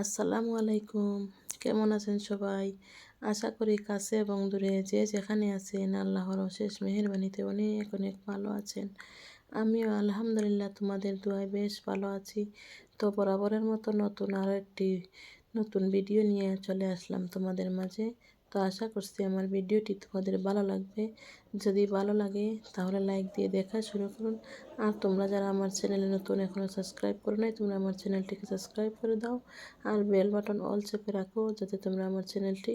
আসসালামু আলাইকুম। কেমন আছেন সবাই? আশা করি কাছে এবং দূরে যে যেখানে আছেন আল্লাহর অশেষ মেহরবানিতে অনেক অনেক ভালো আছেন। আমিও আলহামদুলিল্লাহ তোমাদের দোয়ায় বেশ ভালো আছি। তো বরাবরের মতো নতুন আরও একটি নতুন ভিডিও নিয়ে চলে আসলাম তোমাদের মাঝে। তো আশা করছি আমার ভিডিওটি তোমাদের ভালো লাগবে। যদি ভালো লাগে, তাহলে লাইক দিয়ে দেখা শুরু করুন। আর তোমরা যারা আমার চ্যানেলে নতুন এখনও সাবস্ক্রাইব করো নাই, তোমরা আমার চ্যানেলটিকে সাবস্ক্রাইব করে দাও। আর বেল বাটন অল চেপে রাখো, যাতে তোমরা আমার চ্যানেলটি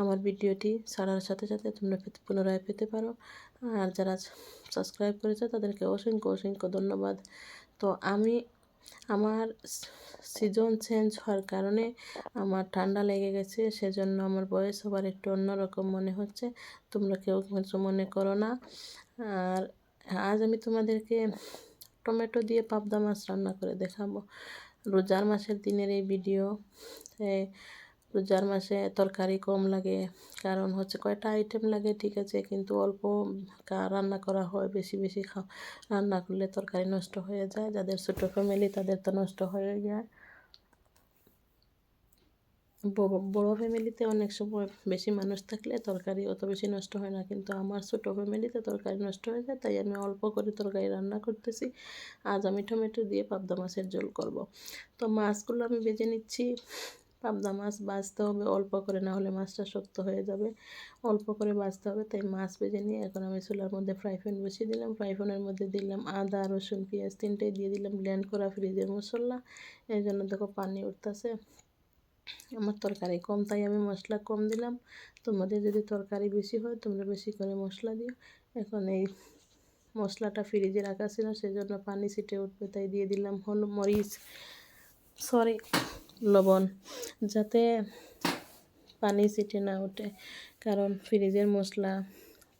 আমার ভিডিওটি ছাড়ার সাথে সাথে তোমরা পুনরায় পেতে পারো। আর যারা সাবস্ক্রাইব করেছে, তাদেরকে অসংখ্য অসংখ্য ধন্যবাদ। তো আমি আমার সিজন চেঞ্জ হওয়ার কারণে আমার ঠান্ডা লেগে গেছে, সেজন্য আমার বয়স আবার একটু অন্যরকম মনে হচ্ছে। তোমরা কেউ কিছু মনে করো না। আর আজ আমি তোমাদেরকে টমেটো দিয়ে পাবদা মাছ রান্না করে দেখাবো। রোজার মাসের দিনের এই ভিডিও রোজার মাসে তরকারি কম লাগে, কারণ হচ্ছে কয়টা আইটেম লাগে, ঠিক আছে? কিন্তু অল্প রান্না করা হয়, বেশি বেশি খা রান্না করলে তরকারি নষ্ট হয়ে যায়। যাদের ছোটো ফ্যামিলি তাদের তো নষ্ট হয়ে যায়। বড় ফ্যামিলিতে অনেক সময় বেশি মানুষ থাকলে তরকারি অত বেশি নষ্ট হয় না। কিন্তু আমার ছোটো ফ্যামিলিতে তরকারি নষ্ট হয়ে যায়, তাই আমি অল্প করে তরকারি রান্না করতেছি। আজ আমি টমেটো দিয়ে পাবদা মাছের ঝোল করব। তো মাছগুলো আমি ভেজে নিচ্ছি। পাবদা মাছ বাছতে হবে, অল্প করে না হলে মাছটা শক্ত হয়ে যাবে। অল্প করে বাছতে হবে, তাই মাছ ভেজে নিয়ে এখন আমি চুলার মধ্যে ফ্রাই প্যান বসিয়ে দিলাম। ফ্রাই প্যানের মধ্যে দিলাম আদা, রসুন, পেঁয়াজ তিনটাই দিয়ে দিলাম ব্লেন্ড করা ফ্রিজের মশলা। এই জন্য দেখো পানি উঠতেছে। আমার তরকারি কম, তাই আমি মশলা কম দিলাম। তোমাদের যদি তরকারি বেশি হয়, তোমরা বেশি করে মশলা দিও। এখন এই মশলাটা ফ্রিজে রাখা ছিল, সেজন্য পানি ছিটে উঠবে, তাই দিয়ে দিলাম হল মরিচ। সরি লবণ, যাতে পানি ছিটে না ওঠে। কারণ ফ্রিজের মশলা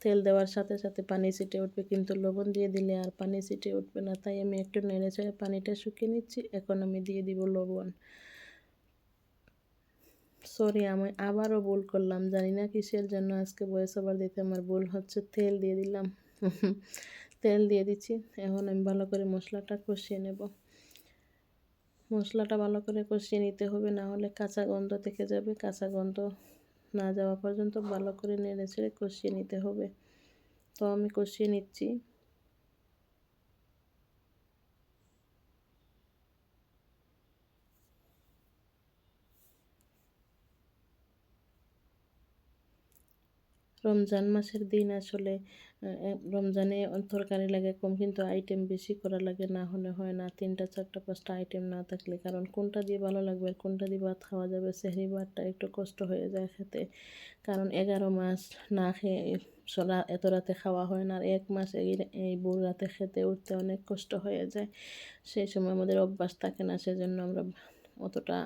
তেল দেওয়ার সাথে সাথে পানি ছিটে উঠবে, কিন্তু লবণ দিয়ে দিলে আর পানি ছিটে উঠবে না। তাই আমি একটু নেড়ে চেড়ে পানিটা শুকিয়ে নিচ্ছি। এখন আমি দিয়ে দিব লবণ। সরি আমি আবারও ভুল করলাম। জানি না কিসের জন্য আজকে বয়স ওভার দিতে আমার ভুল হচ্ছে। তেল দিয়ে দিলাম। তেল দিয়ে দিচ্ছি। এখন আমি ভালো করে মশলাটা কষিয়ে নেব। মশলাটা ভালো করে কষিয়ে নিতে হবে, না হলে কাঁচা গন্ধ থেকে যাবে। কাঁচা গন্ধ না যাওয়া পর্যন্ত ভালো করে নেড়ে ছেড়ে কষিয়ে নিতে হবে। তো আমি কষিয়ে নিচ্ছি। রমজান মাসের দিন আসলে রমজানে তরকারি লাগে কম কিন্তু আইটেম বেশি করা লাগে, না হলে হয় না। তিনটা, চারটা, পাঁচটা আইটেম না থাকলে, কারণ কোনটা দিয়ে ভালো লাগবে আর কোনটা দিয়ে ভাত খাওয়া যাবে, সেহরি ভাতটা একটু কষ্ট হয়ে যায় খেতে। কারণ এগারো মাস না খেয়ে সরা, এত রাতে খাওয়া হয় না, আর এক মাস এই এই বুড় রাতে খেতে উঠতে অনেক কষ্ট হয়ে যায়। সেই সময় আমাদের অভ্যাস থাকে না, সেজন্য আমরা অতটা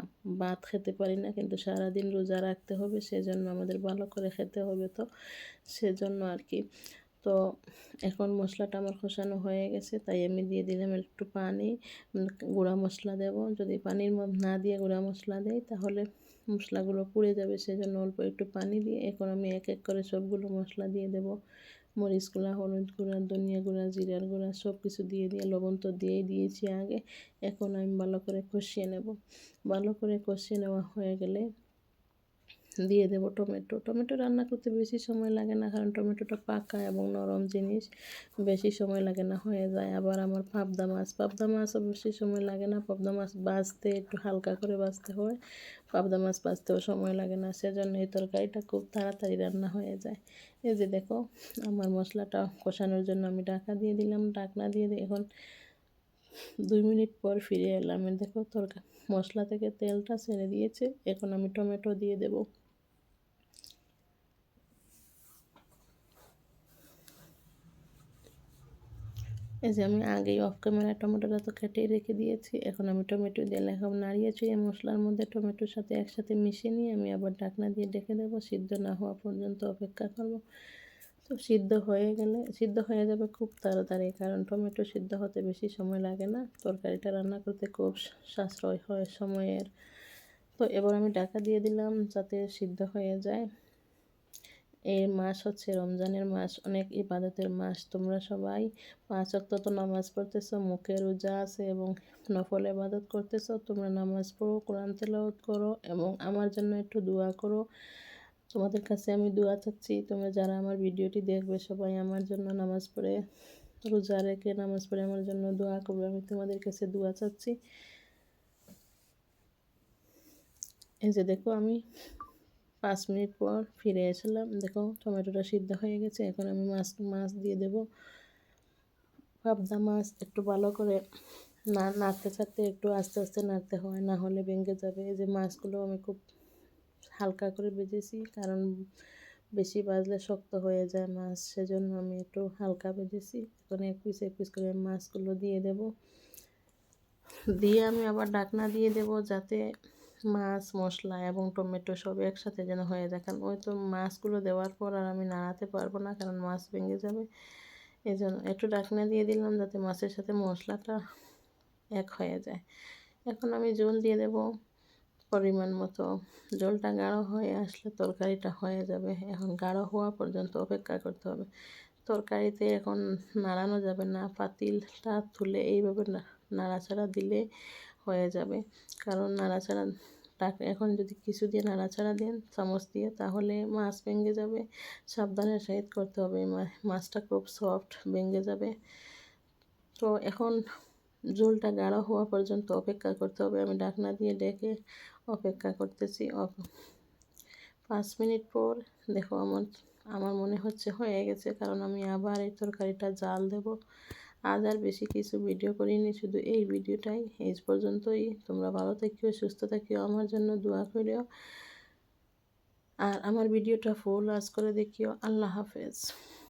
ভাত খেতে পারি না, কিন্তু সারাদিন রোজা রাখতে হবে, সেজন্য আমাদের ভালো করে খেতে হবে তো, সেজন্য আর কি। তো এখন মশলাটা আমার খসানো হয়ে গেছে, তাই আমি দিয়ে দিলাম একটু পানি, গুঁড়া মশলা দেব। যদি পানির না দিয়ে গুঁড়া মশলা দেয় তাহলে মশলাগুলো পুড়ে যাবে, সেজন্য অল্প একটু পানি দিয়ে এখন আমি এক এক করে সবগুলো মশলা দিয়ে দেব। মরিচ গুঁড়া, হলুদ গুঁড়া, ধনিয়া গুঁড়া, জিরার গুঁড়া সব কিছু দিয়ে দিয়ে, লবণ তো দিয়েই দিয়েছি আগে। এখন আমি ভালো করে কষিয়ে নেব। ভালো করে কষিয়ে নেওয়া হয়ে গেলে দিয়ে দেবো টমেটো। টমেটো রান্না করতে বেশি সময় লাগে না, কারণ টমেটোটা পাকা এবং নরম জিনিস, বেশি সময় লাগে না, হয়ে যায়। আবার আমার পাবদা মাছ, পাবদা মাছও বেশি সময় লাগে না, পাবদা মাছ বাছতে একটু হালকা করে বাছতে হয়, পাবদা মাছ বাছতেও সময় লাগে না সেজন্য এই তরকারিটা খুব তাড়াতাড়ি রান্না হয়ে যায়। এই যে দেখো, আমার মশলাটা কষানোর জন্য আমি ঢাকা দিয়ে দিলাম, ঢাকনা দিয়ে দিই এখন দুই মিনিট পর ফিরে এলাম। দেখো তরকারি মশলা থেকে তেলটা ছেড়ে দিয়েছে, এখন আমি টমেটো দিয়ে দেবো। এই যে আমি আগেই অফ ক্যামেরা টমেটোটা তো কেটেই রেখে দিয়েছি। এখন আমি টমেটো দিয়ে লেখা নাড়িয়ে এই মশলার মধ্যে টমেটোর সাথে একসাথে মিশিয়ে নিয়ে আমি আবার ঢাকনা দিয়ে ডেকে দেবো। সিদ্ধ না হওয়া পর্যন্ত অপেক্ষা করব। তো সিদ্ধ হয়ে গেলে, সিদ্ধ হয়ে যাবে খুব তাড়াতাড়ি কারণ টমেটো সিদ্ধ হতে বেশি সময় লাগে না। তরকারিটা রান্না করতে খুব সাশ্রয় হয় সময়ের। তো এবার আমি ঢাকা দিয়ে দিলাম যাতে সিদ্ধ হয়ে যায়। এই মাস হচ্ছে রমজানের মাস, অনেক ইবাদতের মাস। তোমরা সবাই পাঁচ অক্ত তো নামাজ পড়তেছো, মুখে রোজা আছে এবং নফল ইবাদত করতেছো, তোমরা নামাজ পড়ো, কোরআন তেলাওয়াত করো এবং আমার জন্য একটু দোয়া করো। তোমাদের কাছে আমি দোয়া চাচ্ছি, তোমরা যারা আমার ভিডিওটি দেখবে সবাই আমার জন্য নামাজ পড়ে, রোজা রেখে নামাজ পড়ে আমার জন্য দোয়া করবে, আমি তোমাদের কাছে দোয়া চাচ্ছি। এই যে দেখো আমি পাঁচ মিনিট পর ফিরে এসলাম। দেখো, টমেটোটা সিদ্ধ হয়ে গেছে। এখন আমি মাছ মাছ দিয়ে দেব। পাবদা মাছ একটু ভালো করে না, নাড়তে চাড়তে একটু আস্তে আস্তে নাড়তে হয়, না হলে ভেঙে যাবে। এই যে মাছগুলো আমি খুব হালকা করে ভেজেছি, কারণ বেশি বাজলে শক্ত হয়ে যায় মাছ। সেজন্য আমি একটু হালকা ভেজেছি। এখন এক পিস এক পিস করে মাছগুলো দিয়ে দেব। দিয়ে আমি আবার ডাকনা দিয়ে দেব যাতে মাছ, মশলা এবং টমেটো সব একসাথে যেন হয়ে কারণ ওই তো মাছগুলো দেওয়ার পর আর আমি নাড়াতে পারব না, কারণ মাছ ভেঙে যাবে। এই জন্য একটু ডাকনা দিয়ে দিলাম যাতে মাছের সাথে মশলাটা এক হয়ে যায়। এখন আমি জল দিয়ে দেব। পরিমাণ মতো জলটা গাঢ় হয়ে আসলে তরকারিটা হয়ে যাবে। এখন গাঢ় হওয়া পর্যন্ত অপেক্ষা করতে হবে। তরকারিতে এখন নাড়ানো যাবে না, পাতিলটা তুলে এইভাবে নাড়াচাড়া দিলে হয়ে যাবে। কারণ নাড়াচাড়া এখন যদি কিছু দিয়ে নাড়াচাড়া দেন, চামচ দিয়ে, তাহলে মাছ ভেঙে যাবে। সাবধানের সহিত করতে হবে। মাছটা খুব সফট ভেঙে যাবে। তো এখন ঝোলটা গাঢ় হওয়া পর্যন্ত অপেক্ষা করতে হবে। আমি ডাকনা দিয়ে ডেকে অপেক্ষা করতেছি। পাঁচ মিনিট পর, দেখো আমার আমার মনে হচ্ছে হয়ে গেছে। কারণ আমি আবার এই তরকারিটা জাল দেব। আজ আর বেশি কিছু ভিডিও করিনি, শুধু এই ভিডিওটাই। এই পর্যন্তই। তোমরা ভালো থাকিও সুস্থ থাকিও আমার জন্য দোয়া করিও। আর আমার ভিডিওটা ফুল আজ করে দেখিও। আল্লাহ হাফেজ।